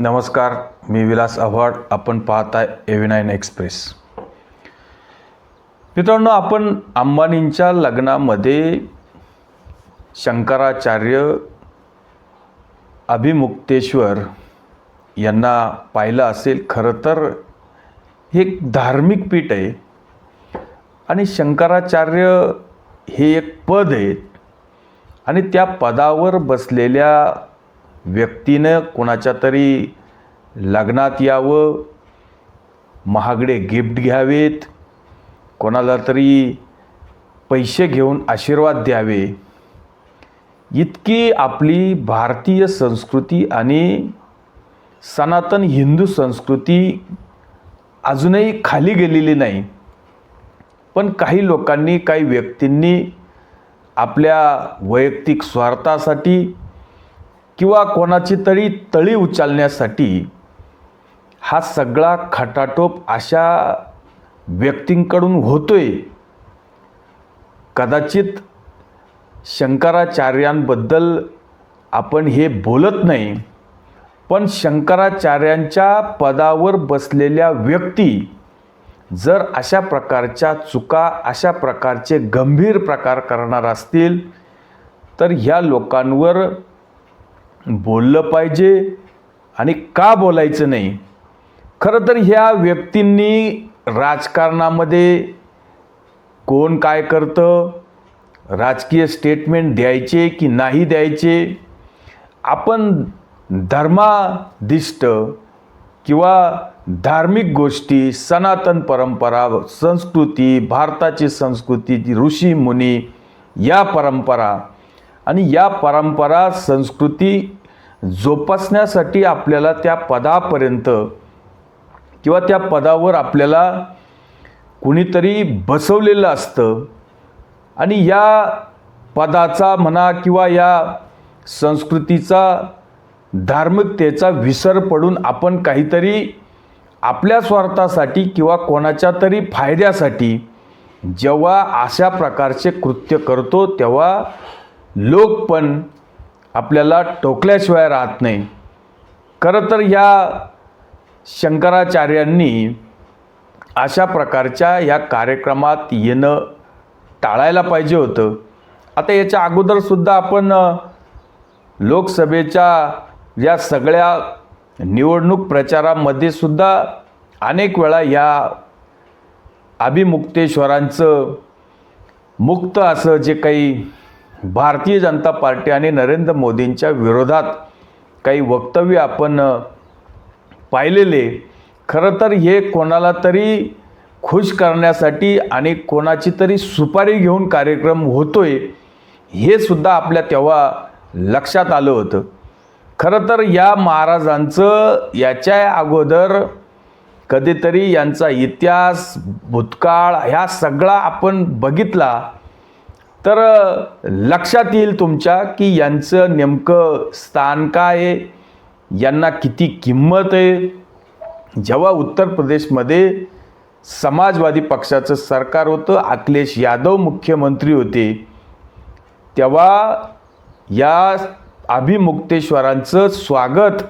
नमस्कार मी विलास आव्हाड. आपण पाहताय एव्ही नाईन एक्सप्रेस मित्रांनो आपण अंबानींच्या लग्नामध्ये शंकराचार्य अभिमुक्तेश्वर यांना पाहिलं असेल खरं तर हे एक धार्मिक पीठ आहे. आणि शंकराचार्य हे एक पद आहे. आणि त्या पदावर बसलेल्या व्यक्तीनं कोणाच्या तरी लग्नात यावं महागडे गिफ्ट घ्यावेत कोणाला तरी पैसे घेऊन आशीर्वाद द्यावे इतकी आपली भारतीय संस्कृती आणि सनातन हिंदू संस्कृती अजूनही खाली गेलेली नाही. पण काही लोकांनी काही व्यक्तींनी आपल्या वैयक्तिक स्वार्थासाठी किंवा कोणाची तरी तळी उचलण्यासाठी हा सगळा खटाटोप अशा व्यक्तींकडून होतोय. कदाचित शंकराचार्यांबद्दल आपण हे बोलत नाही पण शंकराचार्यांच्या पदावर बसलेल्या व्यक्ती जर अशा प्रकारच्या चुका अशा प्रकारचे गंभीर प्रकार करणार असतील तर ह्या लोकांवर बोललं पाहिजे आणि का बोलायचं नाही? खरं तर ह्या व्यक्तींनी राजकारणामध्ये कोण काय करतं? राजकीय स्टेटमेंट द्यायचे की नाही द्यायचे? आपण धर्मादिष्ट किंवा धार्मिक गोष्टी सनातन परंपरा संस्कृती भारताची संस्कृती ऋषी मुनी या परंपरा आणि या परंपरा संस्कृती जोपासण्यासाठी आपल्याला त्या पदापर्यंत किंवा त्या पदावर आपल्याला कुणीतरी बसवलेलं असतं. आणि या पदाचा म्हणा किंवा या संस्कृतीचा धार्मिकतेचा विसर पडून आपण काहीतरी आपल्या स्वार्थासाठी किंवा कोणाच्या तरी फायद्यासाठी जेव्हा अशा प्रकारचे कृत्य करतो तेव्हा लोक पण आपल्याला टोकल्याशिवाय राहत नाही. खरं तर या शंकराचार्यांनी अशा प्रकारच्या ह्या कार्यक्रमात येणं टाळायला पाहिजे होतं. आता याच्या अगोदरसुद्धा आपण लोकसभेच्या या सगळ्या निवडणूक प्रचारामध्ये सुद्धा अनेक वेळा या अभिमुक्तेश्वरांचं मुक्त असं जे काही भारतीय जनता पार्टी आणि नरेंद्र मोदींच्या विरोधात काही वक्तव्य आपण पाहिलेले. खरं तर हे कोणाला तरी खुश करण्यासाठी आणि कोणाची तरी सुपारी घेऊन कार्यक्रम होतोय हे सुद्धा आपल्या तेव्हा लक्षात आलं होतं. खरं तर या महाराजांचं याच्या अगोदर कधीतरी यांचा इतिहास भूतकाळ ह्या सगळा आपण बघितला. तर लक्षात येईल तुमच्या की यांचं नेमकं स्थान काय आहे? यांना किती किंमत आहे? जेव्हा उत्तर प्रदेशमध्ये समाजवादी पक्षाचं सरकार होतं अखिलेश यादव मुख्यमंत्री होते तेव्हा या अभिमुक्तेश्वरांचं स्वागत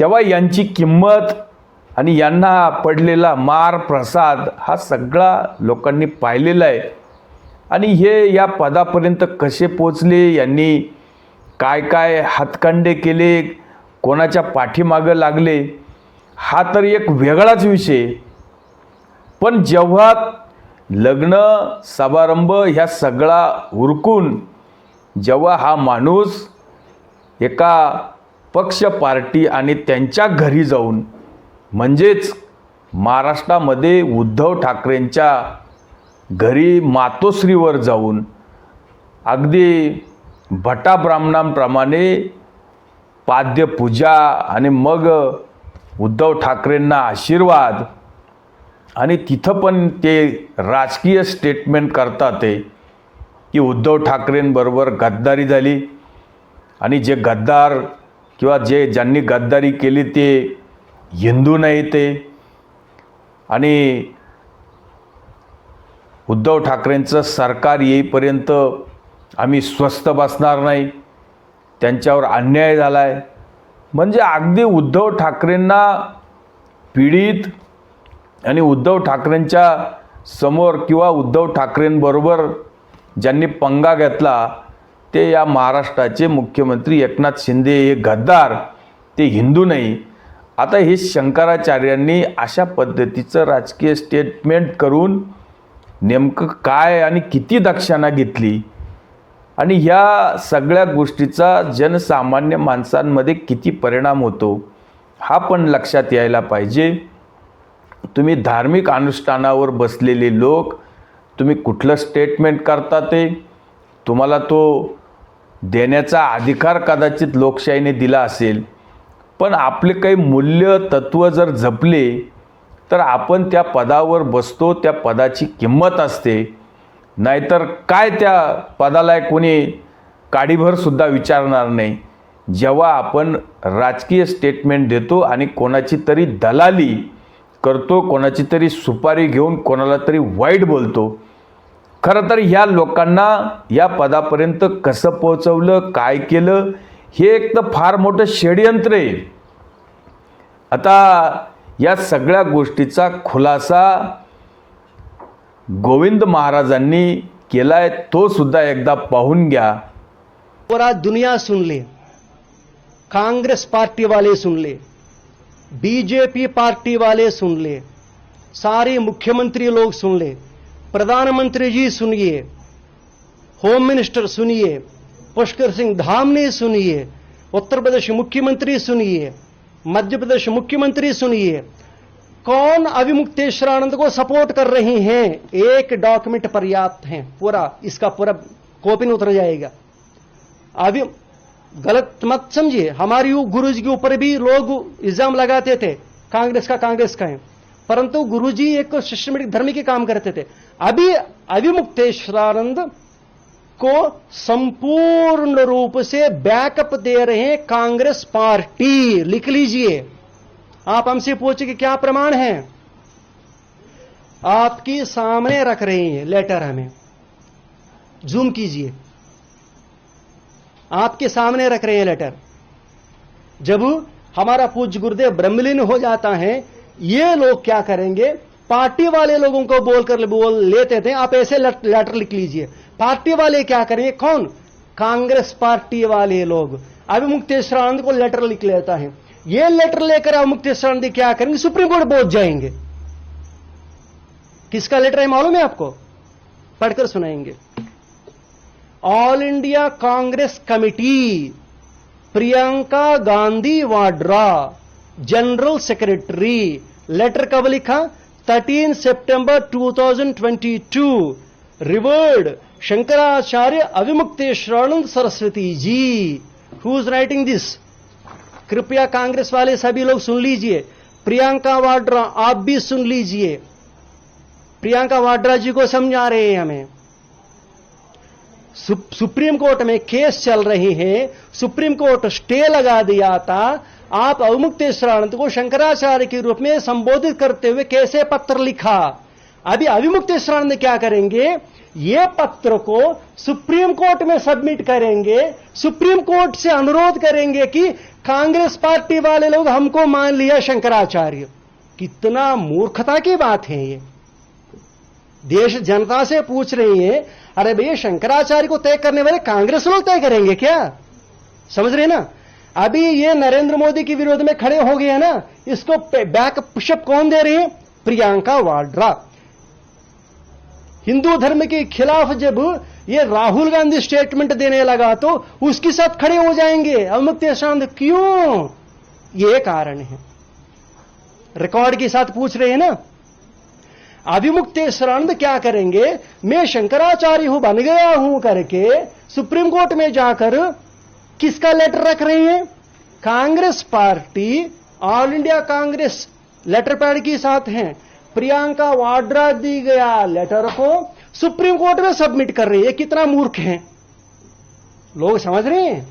तेव्हा यांची किंमत आणि यांना पडलेला मार प्रसाद हा सगळा लोकांनी पाहिलेला आहे. आणि हे या पदापर्यंत कसे पोचले यांनी काय काय हातकांडे केले? कोणाच्या पाठीमागं लागले? हा तर एक वेगळाच विषय. पण जेव्हा लग्न समारंभ ह्या सगळा उरकून जेव्हा हा माणूस एका पक्ष पार्टी आणि त्यांच्या घरी जाऊन म्हणजेच महाराष्ट्रामध्ये उद्धव ठाकरेंच्या घरी मातोश्रीवर जाऊन अगदी भटा ब्राह्मणांप्रमाणे पाद्यपूजा आणि मग उद्धव ठाकरेंना आशीर्वाद आणि तिथं पण ते राजकीय स्टेटमेंट करतात ते की उद्धव ठाकरेंबरोबर गद्दारी झाली. आणि जे गद्दार किंवा जे ज्यांनी गद्दारी केली ते हिंदू नाही ते. आणि उद्धव ठाकरेंचं सरकार येईपर्यंत आम्ही स्वस्त बसणार नाही. त्यांच्यावर अन्याय झाला आहे म्हणजे अगदी उद्धव ठाकरेंना पीडित आणि उद्धव ठाकरेंच्या समोर किंवा उद्धव ठाकरेंबरोबर ज्यांनी पंगा घेतला ते या महाराष्ट्राचे मुख्यमंत्री एकनाथ शिंदे हे गद्दार ते हिंदू नाही. आता हे शंकराचार्यांनी अशा पद्धतीचं राजकीय स्टेटमेंट करून नेमकं काय आणि किती दक्षाणा घेतली? आणि ह्या सगळ्या गोष्टीचा जनसामान्य माणसांमध्ये किती परिणाम होतो हा पण लक्षात यायला पाहिजे. तुम्ही धार्मिक अनुष्ठानावर बसलेले लोक तुम्ही कुठलं स्टेटमेंट करता ते? तुम्हाला तो देण्याचा अधिकार कदाचित लोकशाहीने दिला असेल पण आपले काही मूल्य तत्त्व जर जपले तर आपण त्या पदावर बसतो त्या पदाची किंमत असते. नाहीतर काय त्या पदाला कोणी काडीभरसुद्धा विचारणार नाही. जेव्हा आपण राजकीय स्टेटमेंट देतो आणि कोणाची तरी दलाली करतो कोणाची तरी सुपारी घेऊन कोणाला तरी वाईट बोलतो खरं तर ह्या लोकांना या पदापर्यंत कसं पोहोचवलं काय केलं हे एक तर फार मोठं षडयंत्र आहे. आता या सगळ्या गोष्टीचा खुलासा गोविंद महाराजांनी केलाय तो सुद्धा एकदा पाहून घ्या. पूरा दुनिया सुन ले कांग्रेस पार्टी वाले सुन ले बीजेपी पार्टी वाले सुन ले सारे मुख्यमंत्री लोग सुन ले प्रधानमंत्री जी सुनिए होम मिनिस्टर सुनिए, पुष्कर सिंह धामने सुनिए, उत्तर प्रदेश मुख्यमंत्री सुनिए, मध्य प्रदेश मुख्यमंत्री सुनिए। कौन अविमुक्तेश्वरानंद को सपोर्ट कर रही हैं? एक डॉक्यूमेंट पर्याप्त है, पूरा, इसका पूरा कॉपी उतर जाएगा। अभी, गलत मत समझिए, हमारी गुरु जी के ऊपर भी लोग इल्ज़ाम लगाते थे, कांग्रेस का कांग्रेस का है। परंतु गुरु जी एक सिस्टमेटिक धर्म के काम करते थे। अभी, अभिमुक्तेश्वरानंद को संपूर्ण रूप से बैकअप दे रहे हैं कांग्रेस पार्टी। लिख लीजिए। आप हमसे पूछे कि क्या प्रमाण है? आपके सामने रख रहे हैं लेटर हमें। जूम कीजिए। आपके सामने रख रहे हैं लेटर। जब हमारा पूज्य गुरुदेव ब्रह्मलीन हो जाता है, ये लोग क्या करेंगे? पार्टी वाले लोगों को बोलकर बोल लेते थे, आप ऐसे लेटर लिख लीजिए। पार्टी वाले क्या करेंगे? कौन? कांग्रेस पार्टी वाले लोग। अभिमुक्तेश्वर आनंद को लेटर लिख लेता है। ये लेटर लेकर अभिमुक्तेश्वर आनंद क्या करेंगे? सुप्रीम कोर्ट पहुँच जाएँगे। किसका लेटर है मालूम है आपको? पढ़कर सुनाएँगे। All India Congress committee, Priyanka Gandhi Vadra, general secretary. Letter कब लिखा? 13 सितंबर 2022 revered Shankaracharya Avimukteshwaranand Saraswati ji who is writing this कृपया कांग्रेस वाले सभी लोग सुन लीजिए। प्रियंका वाड्रा, आप भी सुन लीजिए। प्रियंका वाड्रा जी को समझा रहे हैं हमें। सुप्रीम कोर्ट में केस चल रही है। सुप्रीम कोर्ट स्टे लगा दिया था। आप अविमुक्तेश्वरानंद को शंकराचार्य के रूप में संबोधित करते हुए कैसे पत्र लिखा? अभी अविमुक्तेश्वरानंद क्या करेंगे? ये पत्र को सुप्रीम कोर्ट में सबमिट करेंगे। सुप्रीम कोर्ट से अनुरोध करेंगे कि कांग्रेस पार्टी वाले लोग हमको मान लिया शंकराचार्य। कितना मूर्खता की बात है ये। देश जनता से पूछ रही है, अरे भैया शंकराचार्य को तय करने वाले कांग्रेस लोग तय करेंगे क्या? समझ रहे ना? अभी ये नरेंद्र मोदी के विरोध में खड़े हो गए हैं ना, इसको बैक पुशअप कौन दे रही है? प्रियंका वाड्रा। हिंदू धर्म के खिलाफ जब ये राहुल गांधी स्टेटमेंट देने लगा तो उसके साथ खड़े हो जाएँगे। अमुक शांत क्यों? ये कारण है। रिकॉर्ड के साथ पूछ रहे हैं ना। अभिमुक्तेश्वरानंद क्या करेंगे? मैं शंकराचार्य हूँ, बन गया हूँ करके सुप्रीम कोर्ट में जाकर किसका लेटर रख रहे हैं? Congress party, all India Congress letter pad के साथ हैं। प्रियंका वाड्रा दी गया लेटर को सुप्रीम कोर्ट में सबमिट कर रही है। कितना मूर्ख है? लोग समझ रहे हैं?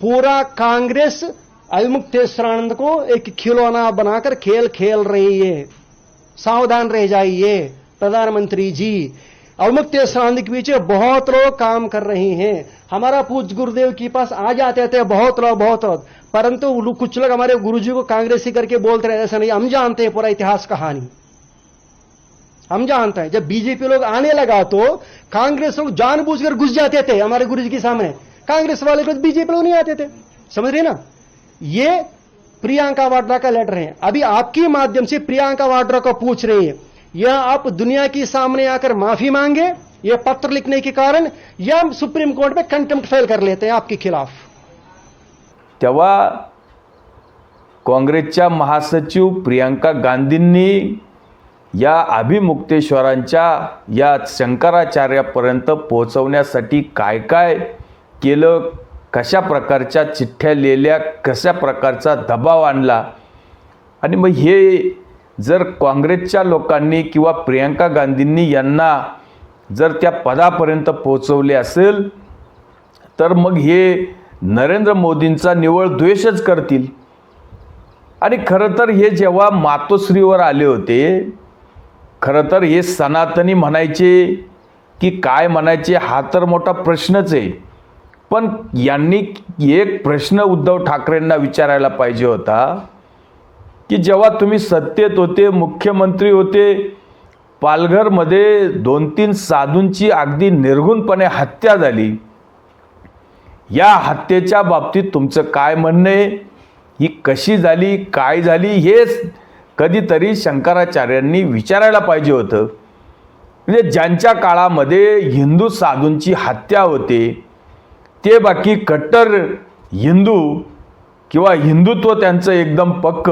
पूरा कांग्रेस अभिमुक्तेश्वरानंद को एक खिलौना बनाकर खेल खेल रही है। सावधान रह जाइए, प्रधानमंत्री जी। अवमुक्तेश्वरानंद के पीछे बहुत लोग काम कर रहे हैं। हमारा पूज गुरुदेव के पास आ जाते थे, बहुत लोग बहुत लोग। परंतु कुछ लोग हमारे गुरुजी को कांग्रेसी करके बोलते रहे ऐसा नहीं, हम जानते हैं पूरा इतिहास कहानी। हम जानते हैं, जब बीजेपी लोग आने लगा तो कांग्रेस लोग जानबूझकर घुस जाते थे हमारे गुरुजी के सामने। कांग्रेस वाले को बीजेपी लोग नहीं आते थे। समझ रहे ना? ये प्रियंका वाड्रा का लेटर है। अभी आपके माध्यम से प्रियंका वाड्रा को पूछ रही हैं। या आप दुनिया के सामने आकर माफी मांगे ये पत्र लिखने के कारण या सुप्रीम कोर्ट में कंटेम्प्ट फाइल कर लेते हैं आपके खिलाफ। तेव्हा काँग्रेसच्या महासचिव प्रियंका गांधींनी या अभिमुक्तेश्वरांच्या या शंकराचार्यापर्यंत पोहोचवण्यासाठी काय काय केलं कशा प्रकारच्या चिठ्ठ्या लिहिल्या कशा प्रकारचा दबाव आणला? आणि मग हे जर काँग्रेसच्या लोकांनी किंवा प्रियंका गांधींनी यांना जर त्या पदापर्यंत पोहोचवले असेल तर मग हे नरेंद्र मोदींचा निवळ द्वेषच करतील. आणि खरं तर हे जेव्हा मातोश्रीवर आले होते खरं तर हे सनातनी म्हणायचे की काय म्हणायचे हा तर मोठा प्रश्नच आहे. पण यांनी एक प्रश्न उद्धव ठाकरेंना विचारायला पाहिजे होता की जेव्हा तुम्ही सत्तेत होते मुख्यमंत्री होते पालघरमध्ये दोन तीन साधूंची अगदी निर्गुणपणे हत्या झाली या हत्येच्या बाबतीत तुमचं काय म्हणणं आहे? ही कशी झाली काय झाली हेच कधीतरी शंकराचार्यांनी विचारायला पाहिजे होतं. म्हणजे ज्यांच्या काळामध्ये हिंदू साधूंची हत्या होते ते बाकी कट्टर हिंदू किंवा हिंदुत्व त्यांचं एकदम पक्क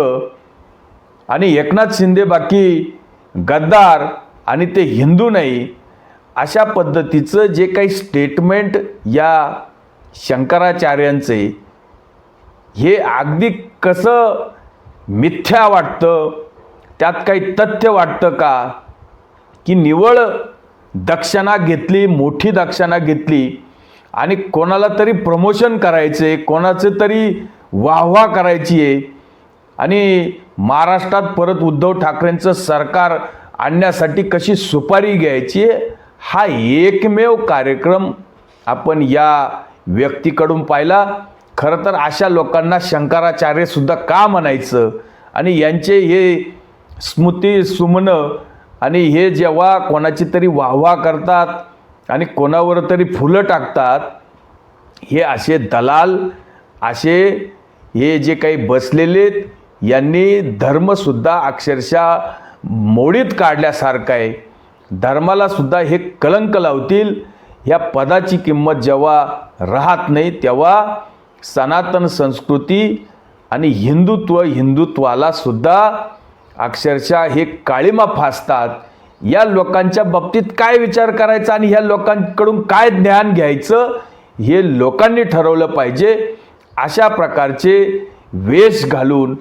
आणि एकनाथ शिंदे बाकी गद्दार आणि ते हिंदू नाही अशा पद्धतीचं जे काही स्टेटमेंट या शंकराचार्यांचे हे अगदी कसं मिथ्या वाटतं त्यात काही तथ्य वाटतं का? की निवळ दक्षिणा घेतली मोठी दक्षिणा घेतली आणि कोणाला तरी प्रमोशन करायचं आहे कोणाचं तरी वाहवा करायची आहे आणि महाराष्ट्रात परत उद्धव ठाकरेंचं सरकार आणण्यासाठी कशी सुपारी घ्यायची हा एकमेव कार्यक्रम आपण या व्यक्तीकडून पाहिला. खरं तर अशा लोकांना शंकराचार्यसुद्धा का म्हणायचं? आणि यांचे हे स्मृती सुमनं आणि हे जेव्हा कोणाची तरी वाहवा करतात आणि कोणावर तरी फुलं टाकतात हे असे दलाल असे हे जे काही बसलेले यांनी धर्मसुद्धा अक्षरशः मोडीत काढल्यासारखं आहे. धर्मालासुद्धा हे कलंक लावतील. ह्या पदाची किंमत जेव्हा राहत नाही तेव्हा सनातन संस्कृती आणि हिंदुत्व हिंदुत्वालासुद्धा अक्षरशः हे काळीमा फासतात. या लोकांच्या बाबतीत काय विचार करायचा आणि ह्या लोकांकडून काय ज्ञान घ्यायचं हे लोकांनी ठरवलं पाहिजे. अशा प्रकारचे वेश घालून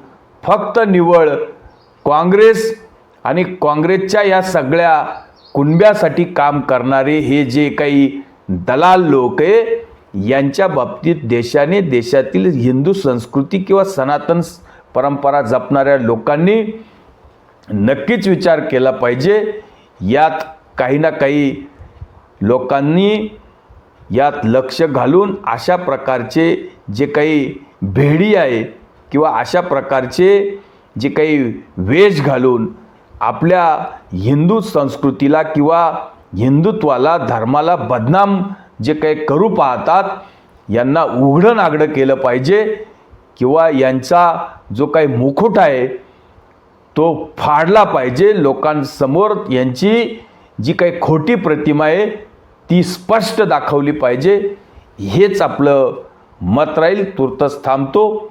फक्त निवळ काँग्रेस आणि काँग्रेसच्या या सगळ्या कुणब्यासाठी काम करणारे हे जे काही दलाल लोक आहे यांच्या बाबतीत देशाने देशातील हिंदू संस्कृती किंवा सनातन परंपरा जपणाऱ्या लोकांनी नक्कीच विचार केला पाहिजे. यात काही ना काही लोकांनी यात लक्ष घालून अशा प्रकारचे जे काही भेडी आहे किंवा अशा प्रकारचे जे काही वेश घालून आपल्या हिंदू संस्कृतीला किंवा हिंदुत्वाला धर्माला बदनाम जे काही करू पाहतात यांना उघडं नागडं केलं पाहिजे किंवा यांचा जो काही मुखुट आहे तो फाडला पाहिजे. लोकांसमोर यांची जी काही खोटी प्रतिमा आहे ती स्पष्ट दाखवली पाहिजे. हेच आपलं मत राहील. तुर्तच थांबतो.